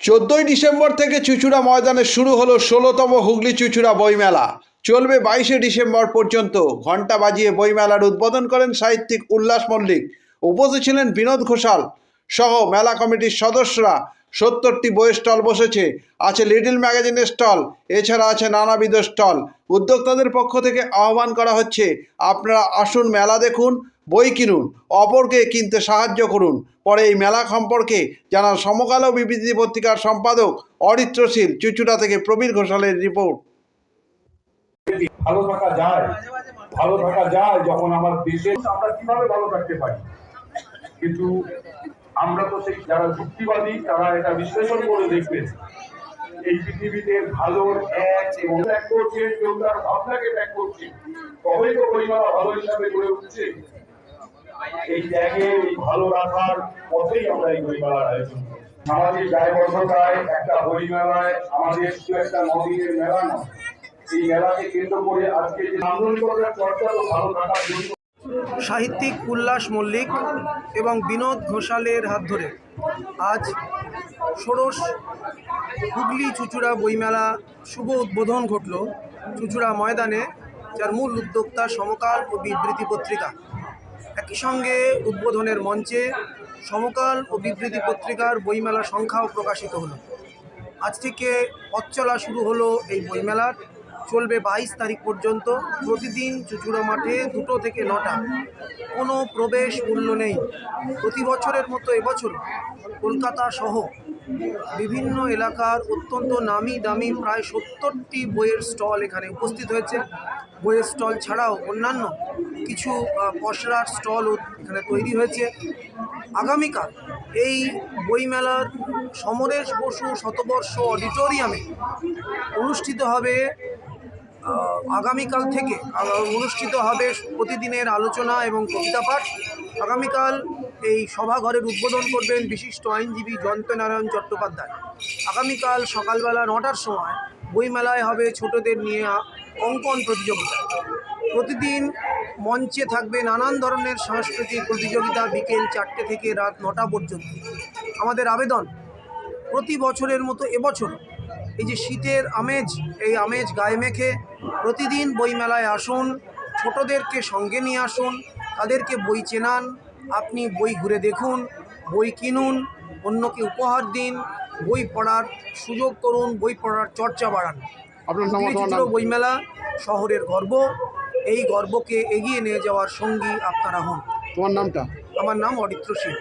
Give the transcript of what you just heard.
চোদ্দই ডিসেম্বর থেকে চুচুড়া ময়দানে শুরু হলো ষোলোতম হুগলি চুচুড়া বইমেলা। চলবে বাইশে ডিসেম্বর পর্যন্ত। ঘণ্টা বাজিয়ে বইমেলার উদ্বোধন করেন সাহিত্যিক উল্লাস মল্লিক। উপস্থিত ছিলেন বিনোদ ঘোষাল সহ মেলা কমিটির সদস্যরা। সত্তরটি বইয়ের স্টল বসেছে। আছে লিটল ম্যাগাজিনের স্টল, এছাড়া আছে নানাবিধ স্টল। উদ্যোক্তাদের পক্ষ থেকে আহ্বান করা হচ্ছে, আপনারা আসুন মেলা দেখুন বই কিনুন, অপরকে কিনতে সাহায্য করুন। পরে এই মেলা সম্পর্কে জানান সমকাল বিবৃতি পত্রিকার সম্পাদক অরিত্রশীল চুচুড়া থেকে প্রবীর ঘোষালের রিপোর্ট। ভালো থাকা যায়, ভালো থাকা যায় যখন আমার দেশে আমরা কীভাবে ভালো থাকতে পারি? কিন্তু আমরা তো সেই যারা যুক্তিবাদী, তারা এটা বিশ্লেষণ করে দেখবেন। এই পৃথিবীতে ভালোর করছে, কেউ ভাবনাকে ত্যাগ করছে। তবেই তো পরিমাণ ভালো হিসাবে গড়ে উঠছে। এই এই ভালো রাখার পথেই আমরা এই আয়োজন একটা আমাদের শুধু একটা নদীর মেলা নয়, এই মেলাকে কেন্দ্র করে আজকে যে চর্চা তো ভালো থাকার জন্য। সাহিত্যিক উল্লাস মল্লিক এবং বিনোদ ঘোষালের হাত ধরে আজ ষোড়শ হুগলি চুচুড়া বইমেলা শুভ উদ্বোধন ঘটল চুচুড়া ময়দানে, যার মূল উদ্যোক্তা সমকাল ও বিবৃতি পত্রিকা। একই সঙ্গে উদ্বোধনের মঞ্চে সমকাল ও বিবৃতি পত্রিকার বইমেলা সংখ্যাও প্রকাশিত হলো। আজ থেকে পথ শুরু হলো এই বইমেলার। চলবে বাইশ তারিখ পর্যন্ত। প্রতিদিন চুচুড়া মাঠে দুটো থেকে নটা। কোনো প্রবেশ মূল্য নেই। প্রতি বছরের মতো এবছর কলকাতা সহ বিভিন্ন এলাকার অত্যন্ত নামি দামি প্রায় সত্তরটি বইয়ের স্টল এখানে উপস্থিত হয়েছে। বইয়ের স্টল ছাড়াও অন্যান্য কিছু পশরার স্টলও এখানে তৈরি হয়েছে। আগামীকাল এই বইমেলার সমরেশ বসু শতবর্ষ অডিটোরিয়ামে অনুষ্ঠিত হবে আগামীকাল থেকে অনুষ্ঠিত হবে প্রতিদিনের আলোচনা এবং কবিতা পাঠ। আগামীকাল এই সভাঘরের উদ্বোধন করবেন বিশিষ্ট আইনজীবী জয়ন্তনারায়ণ চট্টোপাধ্যায়। আগামীকাল সকালবেলা নটার সময় বইমেলায় হবে ছোটদের নিয়ে অঙ্কন প্রতিযোগিতা। প্রতিদিন মঞ্চে থাকবে নানান ধরনের সাংস্কৃতিক প্রতিযোগিতা বিকেল চারটে থেকে রাত নটা পর্যন্ত। আমাদের আবেদন, প্রতি বছরের মতো এবছর এই যে শীতের আমেজ এই আমেজ গায়ে মেখে প্রতিদিন বইমেলায় আসুন ছোটদেরকে সঙ্গে নিয়ে আসুন তাদেরকে বই চেনান আপনি বই ঘুরে দেখুন বই কিনুন অন্যকে উপহার দিন বই পড়ার সুযোগ করুন বই পড়ার চর্চা বাড়ান। বইমেলা শহরের গর্ব এই গর্বকে এগিয়ে নিয়ে যাওয়ার সঙ্গী আপনারা হন। তোমার নামটা? আমার নাম অরিত্র সিং